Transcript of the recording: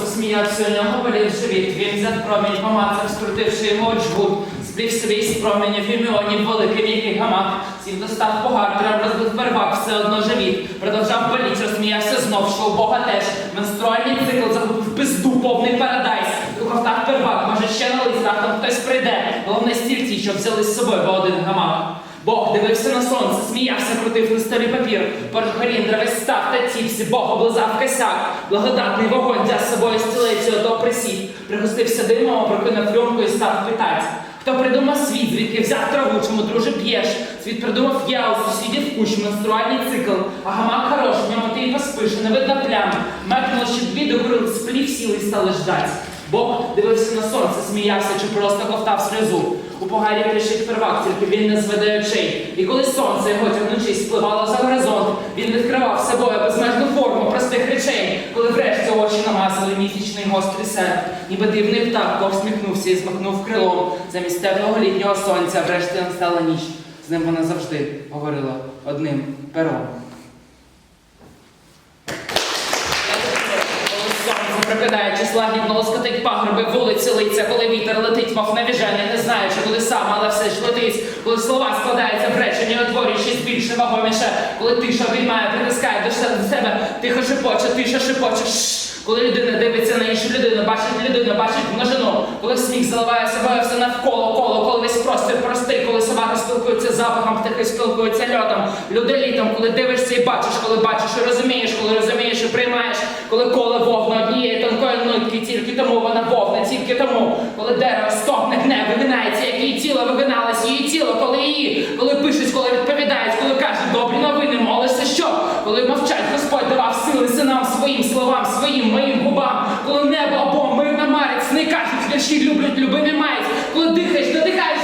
засміявся, у нього болів живіт. Він взяв промінь, помацав, скрутивши його джгут, сплів свій з променів і великий м'який гамак, сів достав погартера, розбив первак, все одно живіт. Продовжав боліт, розсміявся знов, що у Бога теж. Менструальний цикл загубив пизду, повний парадайс. Рухав так первак, може ще на листах, там хтось прийде. Головне стільці, щоб взяли з собою в один гамак. Бог дивився на сонце, сміявся, крутив листовий папір. Порохоріндра весь став та ціпсі, Бог облизав косяк. Благодатний вогонь взяв з собою стілецю, ото присів. Пригостився димом, прокинув рюмку і став питать. Хто придумав світ, звідки взяв траву, чому друже п'єш? Світ придумав я, у сусідів кущ, менструальний цикл. А гамак хорош, в ньому ти і поспиш, не видно плям. Мекнуло ще дві до гори, сплів сіли і стали ждать. Бог дивився на сонце, сміявся чи просто ковтав сльозу. У погарі кричить первак, тільки він не зведе очей. І коли сонце його тягнучи спливало за горизонт, він відкривав собою безмежну форму простих речей, коли врешті очі намазали місячний гострий серп, ніби дивний птах повсміхнувся і змахнув крилом. Замість темного літнього сонця врешті настала ніч. З ним вона завжди говорила одним пером. Коли сонце прокидаючись лагідно лоскотить пагорби вулиці лиця, коли вітер летить, мов навіжений, не знаючи, куди сам, але все ж летить, коли слова складаються в речення, утворюючись більше вагоміше, коли тиша виймає, притискає до себе- тихо шепоче, тиша шепоче. Коли людина дивиться на іншу людину, бачить людину, бачить множину, коли сміх заливає собою все навколо коло, коли весь простір простий, коли собаки спілкуються запахом, птахи спілкуються льотом, люди літом, коли дивишся і бачиш, коли бачиш і розумієш, коли розумієш і приймаєш, коли коле вогне Є тонкою нитки тільки тому вона повна, тільки тому, коли дерево стопне гне, вигинається, як її тіло вигиналось, її тіло, коли її, коли пишуть, коли відповідають, коли кажуть добрі новини, молишся що, коли мовчать, Господь давав сили синам своїм словам, своїм моїм губам, коли небо або мир намарить, сни кажуть, вірші люблять, любимі мають, коли дихаєш, додихаєш.